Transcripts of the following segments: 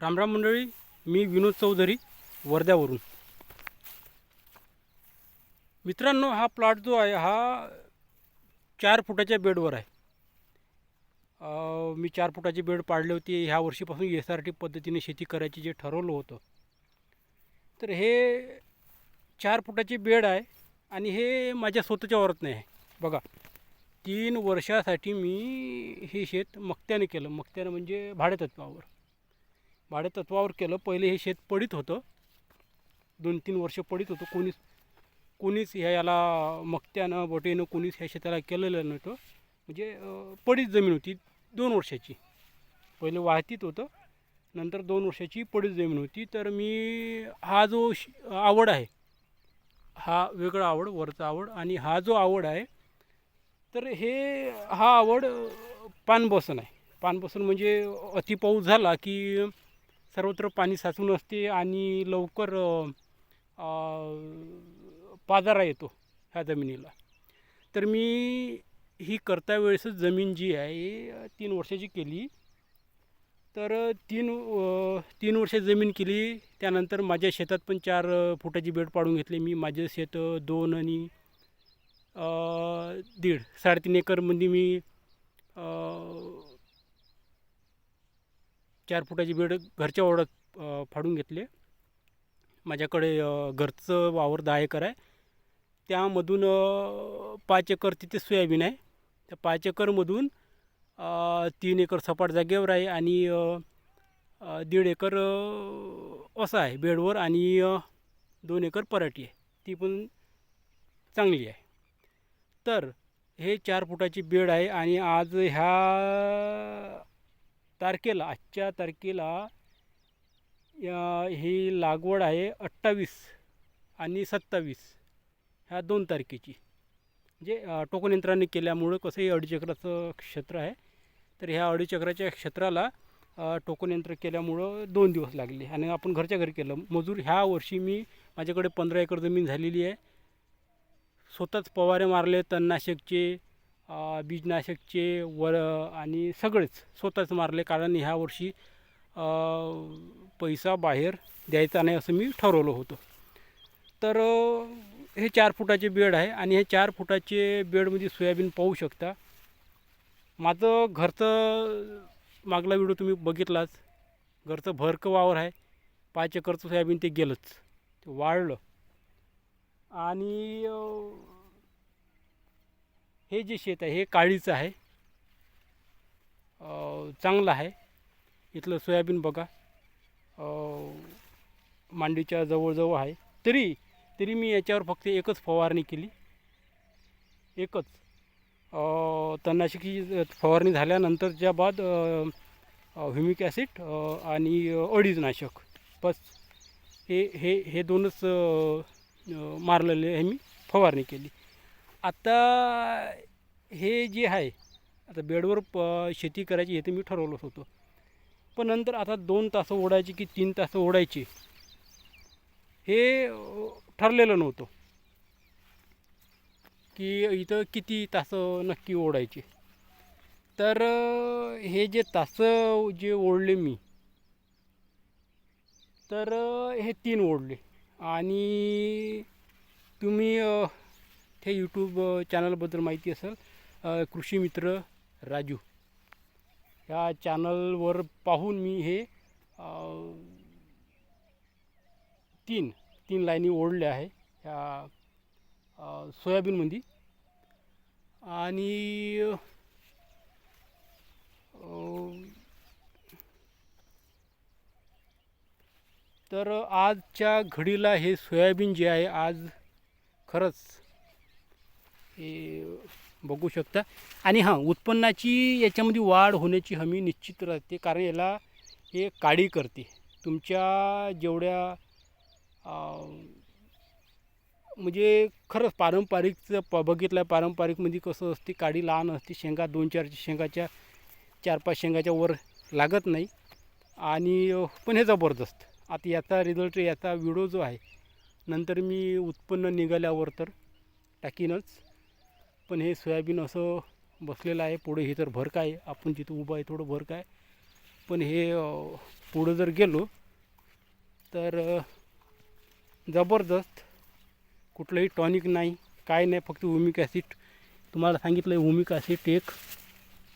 रामराम मंडळी मी विनोद चौधरी वर्ध्यावरून. मित्रांनो हा प्लॉट जो आहे हा चार फुटाच्या बेडवर आहे. मी चार फुटाची बेड पाडली होती. ह्या वर्षीपासून एस आर टी पद्धतीने शेती करायची जे ठरवलं होतं. तर हे चार फुटाची बेड आहे आणि हे माझ्या स्वतःच्या वरत नाही आहे. बघा तीन वर्षासाठी मी हे शेत मक्त्याने केलं. मक्त्यानं म्हणजे भाडेतत्वावर. भाडेतत्वावर केलं. पहिले हे शेत पडीत होतं. दोन तीन वर्ष पडीत होतं. कोणीच कोणीच ह्या याला मक्त्यानं बोटीनं कोणीच ह्या शेताला केलेलं नव्हतं. म्हणजे पडीत जमीन होती. दोन वर्षाची. पहिले वाहतीत होतं. नंतर दोन वर्षाची पडीत जमीन होती. तर मी हा जो श- आवड आहे हा वेगळा आवड वरचा आवड आणि हा जो आवड आहे तर हे हा आवड पानबसन आहे. पानबसन म्हणजे अति पाऊस झाला की सर्वत्र पाणी साचून असते आणि लवकर पाजारा येतो ह्या जमिनीला. तर मी ही करता वेळेसच जमीन जी आहे तीन वर्षाची केली. तर तीन तीन वर्ष जमीन केली. त्यानंतर माझ्या शेतात पण चार फुटाची बेड पाडून घेतली मी. माझे शेत दोन आणि दीड साडेतीन एकरमध्ये मी चार फुटाची बेड घरच्या ओढत फाडून घेतले. माझ्याकडे घरचं वावर दहा एकर आहे. त्यामधून पाच एकर तिथे सोयाबीन आहे. त्या पाच एकरमधून तीन एकर सपाट जागेवर आहे आणि दीड एकर असं आहे बेडवर आणि दोन एकर पराठी आहे. ती पण चांगली आहे. तर हे चार फुटाची बेड आहे आणि आज ह्या तारखेला आजच्या तारखेला या- ही लागवड आहे अठ्ठावीस आणि सत्तावीस ह्या दोन तारखेची. म्हणजे टोकन यंत्राने केल्यामुळं कसं हे क्षेत्र आहे तर ह्या अडीचक्राच्या क्षेत्राला टोकन यंत्र केल्यामुळं दोन दिवस लागले. आणि आपण घरच्या घरी केलं. मजूर ह्या वर्षी मी माझ्याकडे पंधरा एकर जमीन झालेली आहे. स्वतःच पवारे मारले तणनाशकचे बीजनाशकचे वर आणि सगळेच स्वतःच मारले कारण ह्या वर्षी पैसा बाहेर द्यायचा नाही असं मी ठरवलं होतं. तर हे चार फुटाचे बेड आहे आणि हे चार फुटाचे बेडमध्ये सोयाबीन पाहू शकता. माझं घरचं मागला व्हिडिओ तुम्ही बघितलाच. घरचं भरकं वावर आहे. पाच एकरचं सोयाबीन ते गेलंच. ते वाढलं आणि हे जे शेत आहे हे काळीचं आहे. चांगलं आहे. इथलं सोयाबीन बघा. मांडीच्या जवळजवळ आहे. तरी तरी मी याच्यावर फक्त एकच फवारणी केली. एकच. तणनाशकी फवारणी झाल्यानंतरच्या बाद ह्युमिक ॲसिड आणि अडीजनाशक. बस. हे हे हे दोनच मारलेले हे मी फवारणी केली. आता हे जे आहे आता बेडवर प शेती करायची हे तर मी ठरवलंच होतं. पण नंतर आता दोन तासं ओढायची की तीन तासं ओढायची हे ठरलेलं नव्हतं. की इथं किती तासं नक्की ओढायचे. तर हे जे तासं जे ओढले मी तर हे तीन ओढले. आणि तुम्ही हे यूट्यूब चॅनलबद्दल माहिती असेल कृषी मित्र राजू. ह्या चॅनलवर पाहून मी हे तीन तीन लाईनी ओढल्या आहे. ह्या सोयाबीनमध्ये आणि तर आजच्या घडीला हे सोयाबीन जे आहे आज खरंच हे बघू शकता. आणि हां उत्पन्नाची याच्यामध्ये वाढ होण्याची हमी निश्चित राहते. कारण याला हे काडी करते. तुमच्या जेवढ्या म्हणजे खरंच पारंपरिकचं प बघितलं पारंपरिकमध्ये कसं असते काडी लहान असते शेंगा दोन चार शेंगाच्या चार पाच शेंगाच्या वर लागत नाही. आणि पण हे जबरदस्त. आता याचा रिझल्ट याचा व्हिडिओ जो आहे नंतर मी उत्पन्न निघाल्यावर तर टाकीनच. पण हे सोयाबीन असं बसलेलं आहे पुढे हे तर भरक आहे आपण जिथं उभं आहे थोडं भरक आहे. पण हे पुढं जर गेलो तर जबरदस्त कुठलंही टॉनिक नाही काय नाही फक्त हुमिक ॲसिड. तुम्हाला सांगितलं आहे हुमिक ॲसिड एक.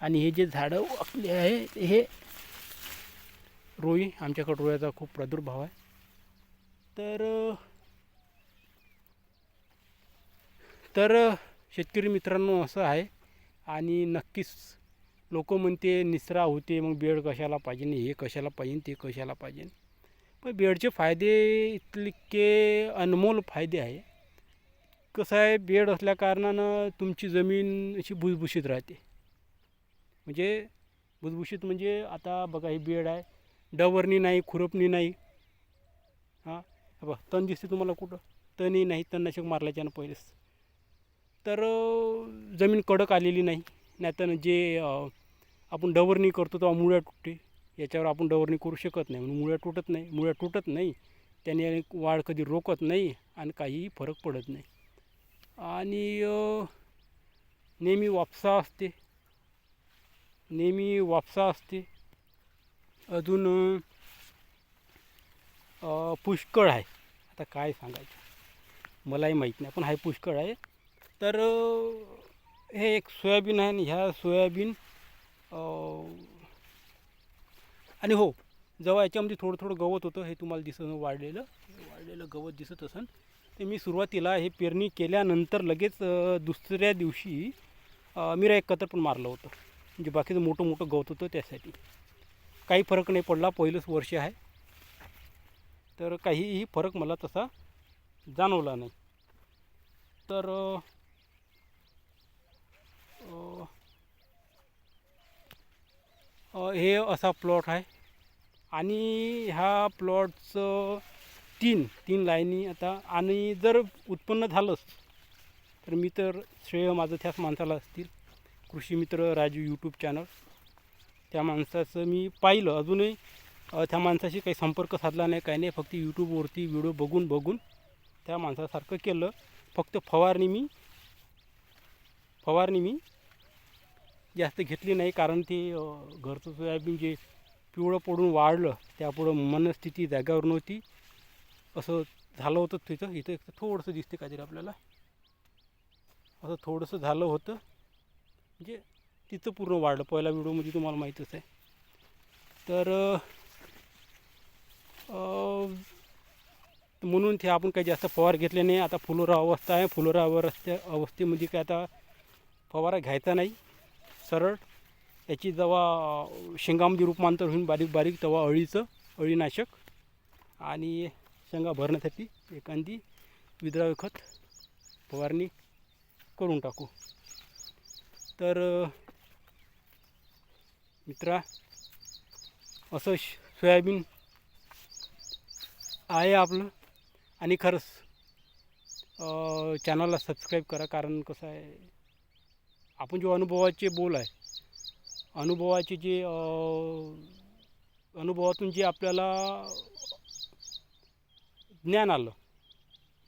आणि हे जे झाडं वाकले आहे हे रोई आमच्याकडे रोयाचा खूप प्रादुर्भाव आहे. तर तर शेतकरी मित्रांनो असं आहे. आणि नक्कीच लोक म्हणते निसरा होते मग बेड कशाला पाहिजे हे कशाला पाहिजे ते कशाला पाहिजे. पण बेडचे फायदे इतके अनमोल फायदे आहे. कसं आहे बेड असल्याकारणानं तुमची जमीन अशी भुसभुशीत राहते. म्हणजे भुसभुशीत म्हणजे आता बघा हे बेड आहे. डवरणी नाही खुरपणी नाही. हां? बघ तण दिसते तुम्हाला कुठं? तणही नाही तणनाशक मारल्याच्यानं पहिलेच. तर जमीन कडक आलेली नाही. नाहीतर जे आपण डवरणी करतो तेव्हा मुळ्या तुटते. याच्यावर आपण डवरणी करू शकत नाही. म्हणून मुळ्या तुटत नाही. मुळ्या तुटत नाही. त्याने वाढ कधी रोकत नाही आणि काहीही फरक पडत नाही. आणि नेहमी वापसा असते. नेहमी वापसा असते. अजून पुष्कळ आहे. आता काय सांगायचं? मलाही माहीत नाही पण हा पुष्कळ आहे. तर हे एक सोयाबीन आहे आणि ह्या सोयाबीन आणि हो जेव्हा याच्यामध्ये थोडं थोडं गवत होतं हे तुम्हाला दिसत वाढलेलं वाढलेलं गवत दिसत असेल ते मी सुरुवातीला हे पेरणी केल्यानंतर लगेच दुसऱ्या दिवशी अ, एक कतर पण मारलं होतं. म्हणजे बाकीचं मोठं मोठं गवत होतं त्यासाठी. काही फरक नाही पडला पहिलंच वर्ष आहे. तर काहीही फरक मला तसा जाणवला नाही. तर हे असा प्लॉट आहे. आणि ह्या प्लॉटचं तीन तीन लाईनी आता आणि जर उत्पन्न झालंच तर मी तर श्रेय माझं त्याच माणसाला असतील. कृषी मित्र राजू यूट्यूब चॅनल त्या माणसाचं मी पाहिलं. अजूनही त्या माणसाशी काही संपर्क साधला नाही काही नाही. फक्त यूट्यूबवरती व्हिडिओ बघून बघून त्या माणसासारखं केलं. फक्त फवारणी मी फवारणी मी जास्त घेतली नाही कारण ते घरचं सोयाबीन जे पिवळं पडून वाढलं त्यापुढं मनस्थिती जाग्यावर नव्हती. असं झालं होतं तिथं इथं एक थोडंसं दिसते काहीतरी आपल्याला. असं थोडंसं झालं होतं. म्हणजे तिथं पूर्ण वाढलं. पहिला व्हिडिओमध्ये तुम्हाला माहीतच आहे. तर म्हणून ते आपण काही जास्त फवार घेतले नाही. आता फुलोरा अवस्था आहे. फुलोरा अवस्थे अवस्थेमध्ये काय आता फवारा घ्यायचा नाही. सरळ. याची जेव्हा शेंगामध्ये रूपांतर होईल बारीक बारीक तेव्हा अळीचं अळीनाशक आणि शेंगा भरण्यासाठी एखादी विद्राव्य खत फवारणी करून टाकू. तर मित्रा असं श- सोयाबीन आहे आपलं आणि खरंच चॅनलला सबस्क्राईब करा कारण कसं आहे आपण जो अनुभवाचे बोल आहे अनुभवाचे जे अनुभवातून जे आपल्याला ज्ञान आलं.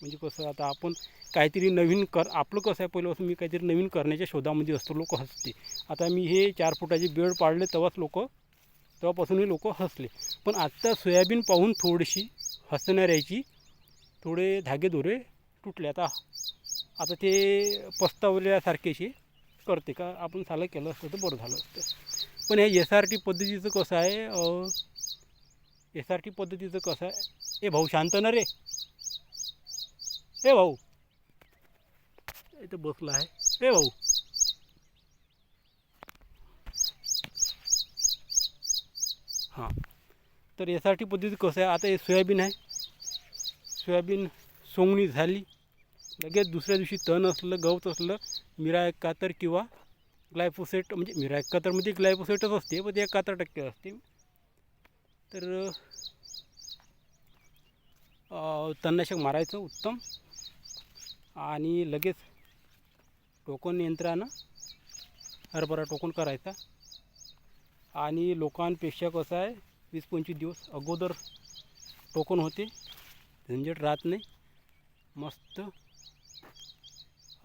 म्हणजे कसं आता आपण काहीतरी नवीन कर आपलं कसं आहे पहिल्यापासून मी काहीतरी नवीन करण्याच्या शोधामध्ये असतो लोक हसते आता मी हे चार फुटाचे बेड पाडले तेव्हाच लोक तेव्हापासूनही लोक हसले. पण आत्ता सोयाबीन पाहून थोडीशी हसणाऱ्याची थोडे धागेदोरे तुटले. आता आता ते पस्तावल्यासारखेशी करते का? आपण सालं केलं असतं तर बरं झालं असतं. पण हे एस आर टी पद्धतीचं कसं आहे एस आर टी पद्धतीचं कसं आहे? ए भाऊ शांत ना रे. ए भाऊ. इथं बसला आहे. ए भाऊ. हां. तर एस आर टी पद्धती कसं आहे? आता हे सोयाबीन आहे. सोयाबीन सोंगणी झाली. लगेच दुसऱ्या दिवशी तण असलं गवत असलं मिरा एकाहत्तर किंवा ग्लायफोसेट म्हणजे मिरा एकाहत्तरमध्ये म्हणजे ग्लायफोसेटच असते पण ते एकाहत्तर टक्के असते. तर तणनाशक मारायचं उत्तम. आणि लगेच टोकन यंत्रानं हरभरा टोकन करायचा. आणि लोकांपेक्षा कसं आहे वीस पंचवीस दिवस अगोदर टोकन होते. झंझट राहत नाही. मस्त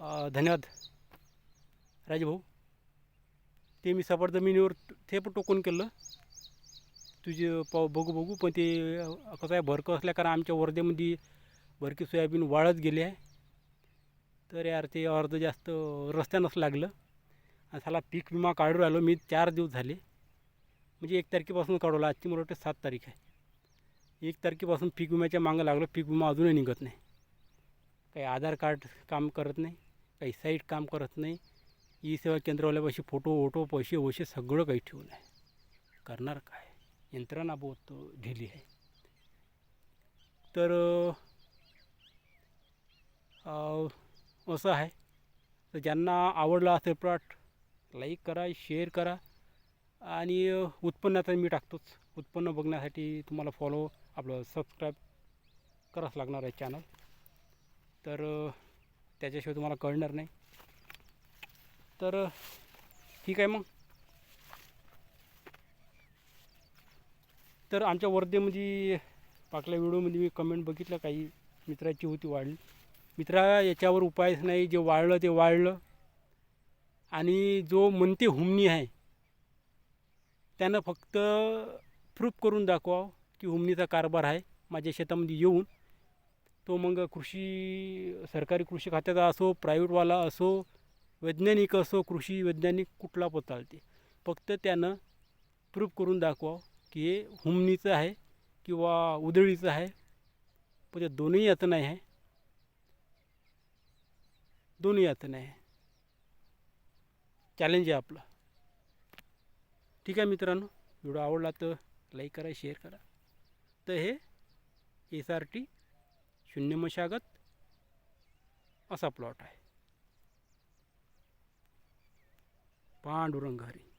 धन्यवाद. राजेभाऊ ते मी सपाट जमिनीवर ते पण टोकन केलं. तुझे पाव बघू बघू पण ते कसं आहे भरकं असल्या कारण आमच्या वर्धेमध्ये भरकी सोयाबीन वाळत गेले आहे. तर यार ते अर्ध जास्त रस्त्यानंच लागलं. आणि साला पीक विमा काढून राहिलो मी चार दिवस झाले. म्हणजे एक तारखेपासून काढवला आजची मला वाटतं सात तारीख आहे. एक तारखेपासून पीक विम्याच्या मागं लागलं पीक विमा अजूनही निघत नाही. काही आधार कार्ड काम करत नाही. काही साईट काम करत नाही. ई सेवा केंद्रवाल्यापाशी फोटो ओटो पैसे वैसे सगळं काही ठेवून आहे. करणार काय? यंत्रणा बहुत ढिली आहे. तर असं आहे. तर ज्यांना आवडला असेल प्लॉट लाईक करा शेअर करा. आणि अं, तर मी टाकतोच. उत्पन्न बघण्यासाठी तुम्हाला फॉलो आपलं सबस्क्राईब करावंच लागणार आहे चॅनल तर त्याच्याशिवाय तुम्हाला कळणार नाही. तर ठीक आहे मग. तर आमच्या वर्धेमध्ये पाकल्या व्हिडिओमध्ये मी कमेंट बघितलं काही मित्राची होती वाढली. मित्रा याच्यावर उपायच नाही जे वाळलं ते वाळलं आणि जो म्हणते हुमणी आहे त्यानं फक्त प्रूफ करून दाखवावं की हुमणीचा कारभार आहे. माझ्या शेतामध्ये येऊन तो मग कृषी सरकारी कृषी खात्याचा असो प्रायव्हेटवाला असो वैज्ञानिक असो कृषी वैज्ञानिक कुठला पण चालते. फक्त त्यानं प्रूफ करून दाखवा की हे हुमणीचं आहे किंवा उधळीचं आहे. पण ते दोन्ही याचं नाही आहे. दोन्ही याचं नाही आहे. चॅलेंज आहे आपलं. ठीक आहे मित्रांनो व्हिडिओ आवडला तर लाईक करा शेअर करा. तर हे एस आर टी शून्य मशागत असा प्लॉट आहे. पांडुरंग हरी.